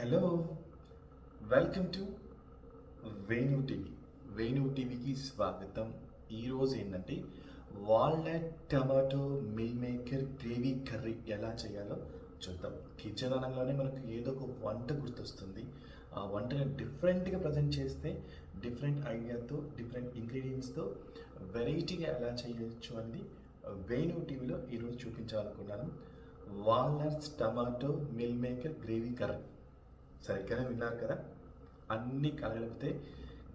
Hello welcome to Venu TV. Venu టీవీకి స్వాగతం. ఈరోజు ఏంటంటే walnut tomato meal maker gravy curry ఎలా చేయాలో చూద్దాం. కిచెన్ అనగానే మనకు ఏదో ఒక వంట గుర్తొస్తుంది. ఆ వంటని డిఫరెంట్గా ప్రజెంట్ చేస్తే డిఫరెంట్ ఐడియాతో డిఫరెంట్ ఇంగ్రీడియంట్స్తో వెరైటీగా ఎలా చేయొచ్చు అనేది వేణు టీవీలో ఈరోజు చూపించాలనుకున్నాను. Walnuts tomato meal maker gravy curry. సరిగ్గానే విన్నారు కదా? అన్నీ కలగలిపితే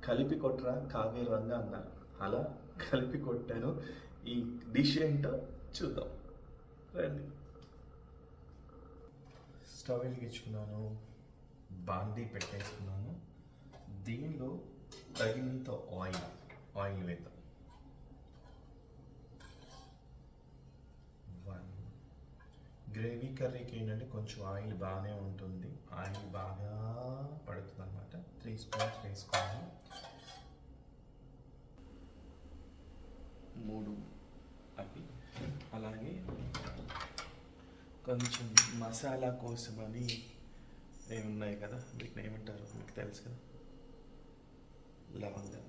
కలిపి కొట్టరా కావేరి రంగ అన్నారు అలా కలిపి కొట్టాను. ఈ డిష్ ఏంటో చూద్దాం. రండి. స్టవ్ వెలిగించుకున్నాను. బాండీ పెట్టేసుకున్నాను. దీనిలో తగినంత ఆయిల్ ఆయిల్ వేద్దాం. గ్రేవీ కర్రీకి ఏంటంటే కొంచెం ఆయిల్ బాగానే ఉంటుంది. ఆయిల్ బాగా పడుతుంది అనమాట త్రీ స్పూన్స్ వేసుకోవాలి. మూడు అవి. అలాగే కొంచెం మసాలా కోసమని ఏమున్నాయి కదా. వీటిని ఏమంటారు? మీకు తెలుసు కదా? లవంగా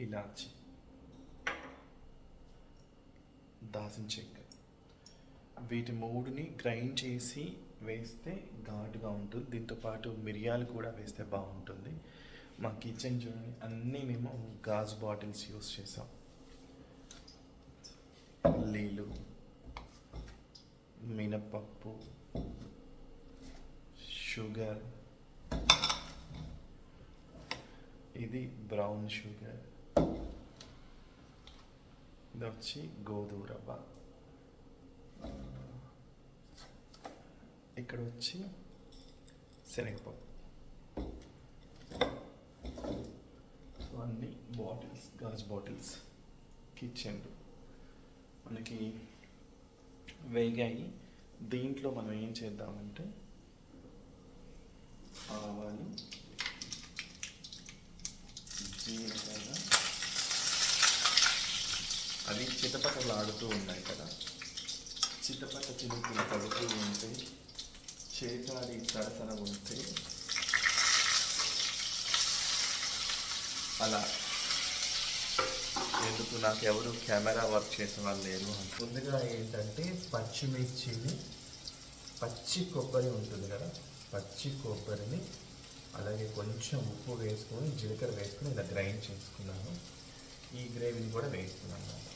ఇలాచి. దాల్చిన చెక్క. వీటి మూడుని గ్రైండ్ చేసి వేస్తే ఘాటుగా ఉంటుంది. దీంతో పాటు మిరియాలు కూడా వేస్తే బాగుంటుంది. మా కిచెన్ చూడండి అన్నీ మేము గాజు బాటిల్స్ యూస్ చేసాం నీళ్ళు మినపప్పు షుగర్. ఇది బ్రౌన్ షుగర్. ఇది వచ్చి గోధుమ రవ్వ. ఇక్కడ వచ్చి శనగపప్పు. సో అన్ని బాటిల్స్ గాజు బాటిల్స్ కిచెన్ మనకి వేగాయి. దీంట్లో మనం ఏం చేద్దామంటే ఆవాలు జీలకర్ర అవి చిటపటలు ఆడుతూ ఉన్నాయి కదా. చిటపట చినుకులు పడుతూ ఉంటే చేతాడి సరసర ఉంటే అలా ఎందుకు నాకు ఎవరు కెమెరా వర్క్ చేసిన వాళ్ళు లేరు ముందుగా ఏంటంటే పచ్చిమిర్చిని పచ్చి కొబ్బరి ఉంటుంది కదా పచ్చి కొబ్బరిని అలాగే కొంచెం ఉప్పు వేసుకొని జీలకర్ర వేసుకొని ఇలా గ్రైండ్ చేసుకున్నాను. ఈ గ్రేవీని కూడా వేస్తున్నాను అన్నమాట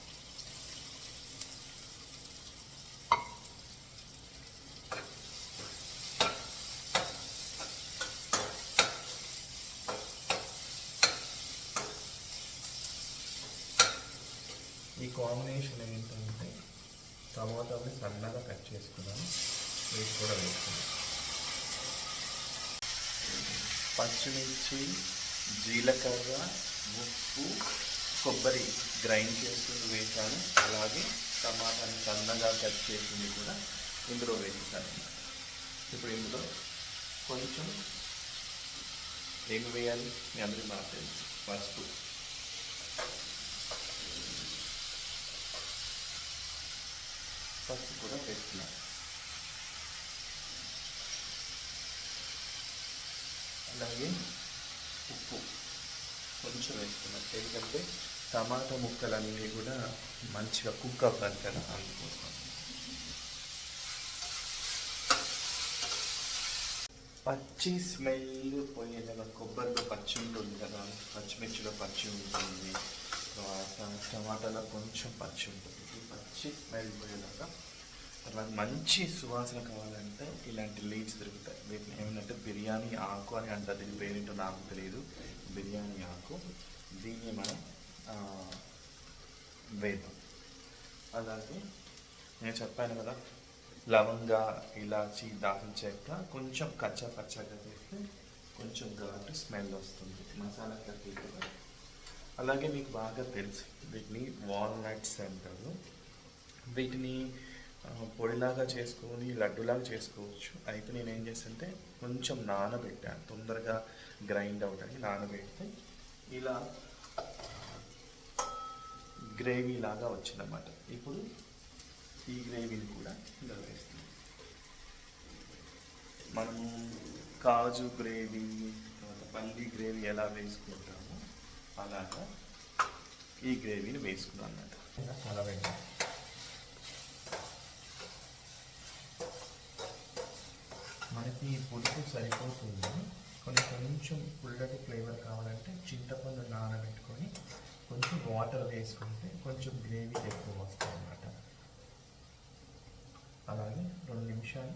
ఈ కాంబినేషన్ ఏంటంటే టమాటాని సన్నగా కట్ చేసుకున్నాను వేసి కూడా వేసుకున్నాను పచ్చిమిర్చి జీలకర్ర ఉప్పు కొబ్బరి గ్రైండ్ చేసుకుని వేసాను అలాగే టమాటాని సన్నగా కట్ చేసింది కూడా ఇందులో వేసేసాను ఇప్పుడు ఇందులో కొంచెం ఏమి వేయాలి? మీ అందరికీ బాగా తెలుసు. పసుపు. పసుపు కూడా వేస్తున్నాను అలాగే ఉప్పు కొంచెం వేసుకున్నాను ఎందుకంటే టమాటా ముక్కలన్నీ కూడా మంచిగా కుక్ అవ్వాలి కదా అందుకోసం. పచ్చి స్మెల్ పోయేలాగా కొబ్బరిలో పచ్చి ఉంటుంది కదా పచ్చిమిర్చిలో పచ్చి ఉంటుంది టమాటాలో కొంచెం పచ్చి ఉంటుంది ఈ స్మెల్ పోయేలాగా తర్వాత మంచి సువాసన కావాలంటే ఇలాంటి లీవ్స్ దొరుకుతాయి. వీటిని ఏమంటే బిర్యానీ ఆకు అని అంటారు. దీని పేరేంటో నాకు తెలియదు బిర్యానీ ఆకు. దీన్ని మనం వేద్దాం. అలాగే నేను చెప్పాను కదా లవంగా ఇలాచి దాల్చిన చెక్క కొంచెం కచ్చా పచ్చగా చేస్తే కొంచెం ఘాటు స్మెల్ వస్తుంది. మసాలా కర్రీ కూడా అలాగే మీకు బాగా తెలుసు వీటిని వాల్నట్స్ అంటారు. వీటిని పొడిలాగా చేసుకొని లడ్డులాగా చేసుకోవచ్చు. అయితే నేను ఏం చేస్తుంటే కొంచెం నానబెట్టాను తొందరగా గ్రైండ్ అవడానికి నానబెడితే ఇలా గ్రేవీ లాగా వచ్చిందన్నమాట. ఇప్పుడు ఈ గ్రేవీని కూడా ఇలా వేస్తాం. మనము కాజు గ్రేవీ తర్వాత పల్లి గ్రేవీ ఎలా వేసుకుంటామో అలాగా ఈ గ్రేవీని వేసుకున్నాం అన్నమాట. అలా పెట్టాం మనకి పులుపు సరిపోతుంది. కొన్ని కొంచెం పుల్లటి ఫ్లేవర్ కావాలంటే చింతపండు నానబెట్టుకొని కొంచెం వాటర్ వేసుకుంటే కొంచెం గ్రేవీ ఎక్కువ వస్తుంది అన్నమాట అలాగే రెండు నిమిషాలు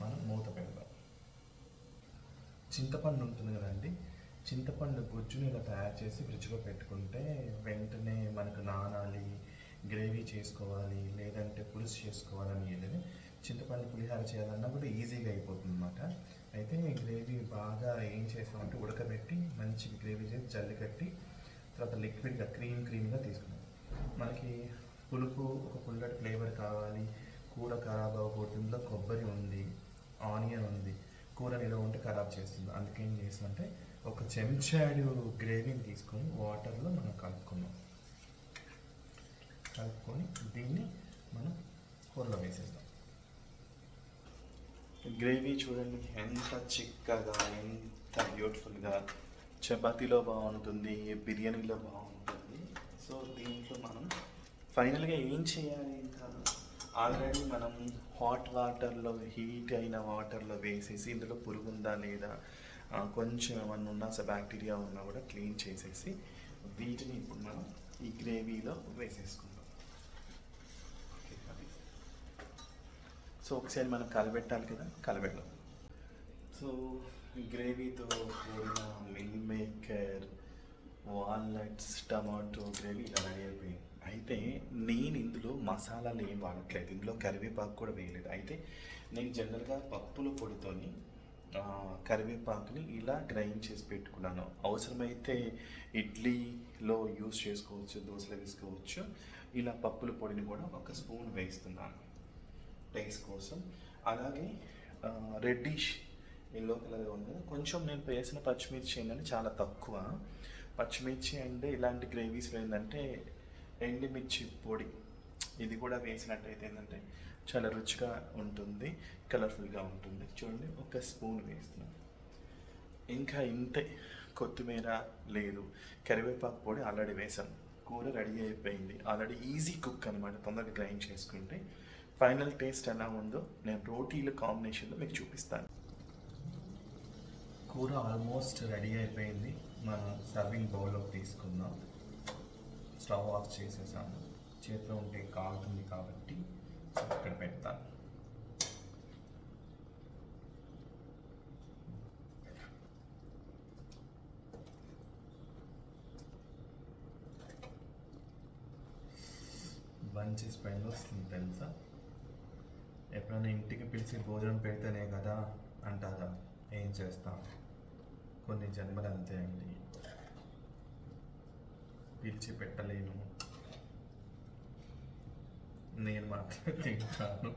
మనం మూత పెడదాం. చింతపండు ఉంటుంది కదండి. చింతపండు గుజ్జుని ఇలా తయారు చేసి ఫ్రిడ్జ్లో పెట్టుకుంటే వెంటనే మనకు నానాలి గ్రేవీ చేసుకోవాలి లేదంటే పులుసు చేసుకోవాలని లేదు చింతపండు పులిహార చేయాలన్నా కూడా ఈజీగా అయిపోతుంది అనమాట అయితే గ్రేవీ బాగా ఏం చేసామంటే ఉడకబెట్టి మంచి గ్రేవీ చేసి జల్లి కట్టి తర్వాత లిక్విడ్గా క్రీమ్ క్రీమ్గా తీసుకున్నాం. మనకి పులుపు ఒక పుల్లటి ఫ్లేవర్ కావాలి. కూర ఖరాబ్ అవ్వకూడదు. ఇందులో కొబ్బరి ఉంది ఆనియన్ ఉంది. కూర నిలవ ఉంటే ఖరాబ్ చేస్తుంది. అందుకే ఏం చేసామంటే ఒక చెంచాడు గ్రేవీని తీసుకొని వాటర్లో మనం కలుపుకున్నాం. కలుపుకొని దీన్ని మనం కూరలో వేసేద్దాం. గ్రేవీ చూడండి ఎంత చిక్కగా ఎంత బ్యూటిఫుల్గా చపాతీలో బాగుంటుంది బిర్యానీలో బాగుంటుంది. సో దీంట్లో మనం ఫైనల్గా ఏం చేయాలి ఆల్రెడీ మనం హాట్ వాటర్లో హీట్ అయిన వాటర్లో వేసేసి ఇందులో పురుగు ఉందా లేదా కొంచెం ఏమన్నా ఉన్నా స బ్యాక్టీరియా ఉన్నా కూడా క్లీన్ చేసేసి వీటిని ఇప్పుడు మనం ఈ గ్రేవీలో వేసేసుకుందాం ఓకే అది సో ఒకసారి మనం కలబెట్టాలి కదా కలబెట్టాం సో గ్రేవీతో కూడిన meal maker walnuts tomato gravy ఇలా రెడీ అయిపోయింది. అయితే నేను ఇందులో మసాలాలు ఏం వాడట్లేదు. ఇందులో కరివేపాకు కూడా వేయలేదు. అయితే నేను జనరల్గా పప్పుల పొడితోని కరివేపాకుని ఇలా గ్రైండ్ చేసి పెట్టుకున్నాను. అవసరమైతే ఇడ్లీలో యూస్ చేసుకోవచ్చు దోశలు వేసుకోవచ్చు. ఇలా పప్పుల పొడిని కూడా ఒక స్పూన్ వేస్తున్నాను. టేస్ట్ కోసం. అలాగే రెడ్డిష్ ఎల్లో కలర్ ఉంది. కొంచెం నేను వేసిన పచ్చిమిర్చి ఏంటంటే చాలా తక్కువ. పచ్చిమిర్చి అంటే ఇలాంటి గ్రేవీస్లో ఏంటంటే ఎండుమిర్చి పొడి. ఇది కూడా వేసినట్టయితే ఏంటంటే చాలా రుచిగా ఉంటుంది కలర్ఫుల్గా ఉంటుంది. చూడండి ఒక స్పూన్ వేస్తున్నాను ఇంకా ఇంతే. కొత్తిమీర లేదు. కరివేపాకు పొడి ఆల్రెడీ వేసాను. కూర రెడీ అయిపోయింది. ఆల్రెడీ ఈజీ కుక్ అనమాట తొందరగా గ్రైండ్ చేసుకుంటే. ఫైనల్ టేస్ట్ ఎలా ఉందో నేను రోటీల కాంబినేషన్లో మీకు చూపిస్తాను. కూర ఆల్మోస్ట్ రెడీ అయిపోయింది. మనం సర్వింగ్ బౌల్లోకి తీసుకుందాం. స్టవ్ ఆఫ్ చేసేసాము చేతిలో ఉంటే కాలుతుంది కాబట్టి సో ఇక్కడ పెడతాను. బంచ్ స్మెల్ వస్తుంది తెలుసా? ఎప్పుడైనా ఇంటికి పిలిచి భోజనం పెడితేనే కదా అంటారా ఏం చేస్తాం? కొన్ని జన్మలు అంతే అండి. పిలిచి పెట్టలేను. నేను మాత్రం తింటాను.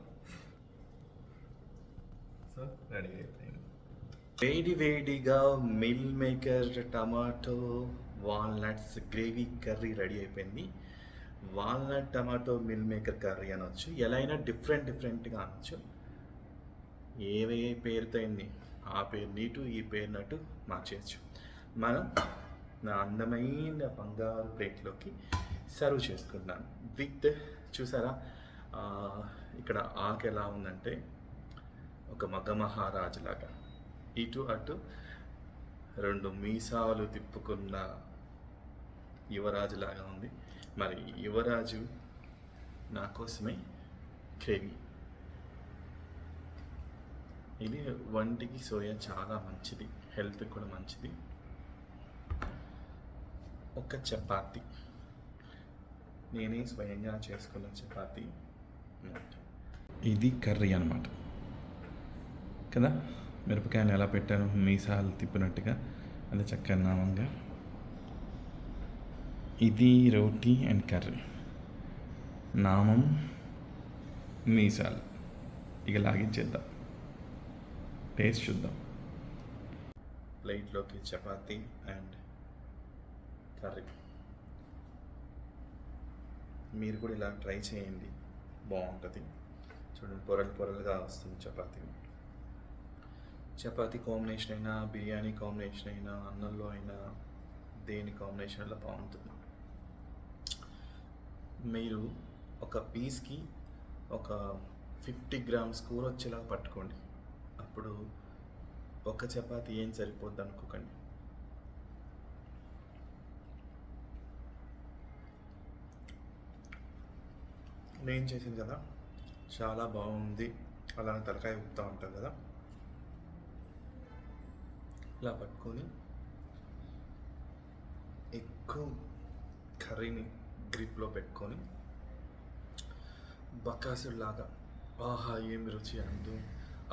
సో రెడీ అయిపోయింది. వేడి వేడిగా meal maker tomato walnuts gravy curry ready అయిపోయింది. Walnut tomato meal maker curry అనొచ్చు ఎలా అయినా డిఫరెంట్ డిఫరెంట్గా అనొచ్చు. ఏవే పేరుతో అయింది ఆ పేరు నీటు ఈ పేరు నటు మార్చేయచ్చు. మనం నా అందమైన బంగారు ప్లేట్లోకి సర్వ్ చేసుకుంటున్నాను విత్ చూసారా? ఇక్కడ ఆకు ఎలా ఉందంటే ఒక మగ మహారాజులాగా. ఇటు అటు రెండు మీసాలు తిప్పుకున్న యువరాజులాగా ఉంది. మరి యువరాజు నా కోసమే గ్రేవీ ఇది వంటికి సోయా చాలా మంచిది హెల్త్ కూడా మంచిది. ఒక చపాతి. నేనే స్వయంగా చేసుకున్న చపాతి ఇది కర్రీ అనమాట కదా? మిరపకాయలు ఎలా పెట్టాను? మీసాలు తిప్పినట్టుగా అది చక్కగా నామంగా. ఇది రోటీ అండ్ కర్రీ. నామం మీసాలు. ఇక లాగించేద్దాం. టేస్ట్ చూద్దాం. ప్లేట్లోకి చపాతి అండ్ కర్రీ. మీరు కూడా ఇలా ట్రై చేయండి. బాగుంటుంది. చూడండి పొరలు పొరలుగా వస్తుంది చపాతీ. చపాతి కాంబినేషన్ అయినా బిర్యానీ కాంబినేషన్ అయినా అన్నంలో అయినా దేని కాంబినేషన్ అలా బాగుంటుంది. మీరు ఒక పీస్కి ఒక ఫిఫ్టీ గ్రామ్స్ కూర వచ్చేలా పట్టుకోండి. అప్పుడు ఒక చపాతి ఏం సరిపోద్ది అనుకోకండి. నేను చేసింది కదా చాలా బాగుంది. అలానే తలకాయ ఊపుతూ ఉంటారు కదా. ఇలా పట్టుకొని ఎక్కువ కర్రీని గ్రిప్లో పెట్టుకొని బకాసులాగా ఆహా ఏమి రుచి అంటూ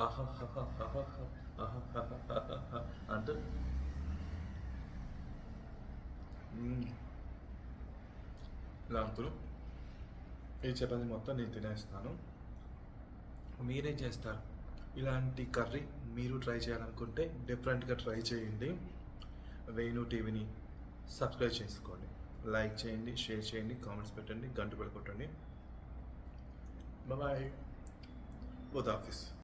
ఆహాహాహాహాహా, అంటూ లాంతులు అంటూ ఈ చపాతి మొత్తం నేను తినేస్తాను మీరేం చేస్తారు ఇలాంటి కర్రీ మీరు ట్రై చేయాలనుకుంటే డిఫరెంట్గా ట్రై చేయండి వేణు టీవీని సబ్స్క్రైబ్ చేసుకోండి లైక్ చేయండి షేర్ చేయండి కామెంట్స్ పెట్టండి గంట కొట్టండి. బాయ్ బుధ ఆఫీస్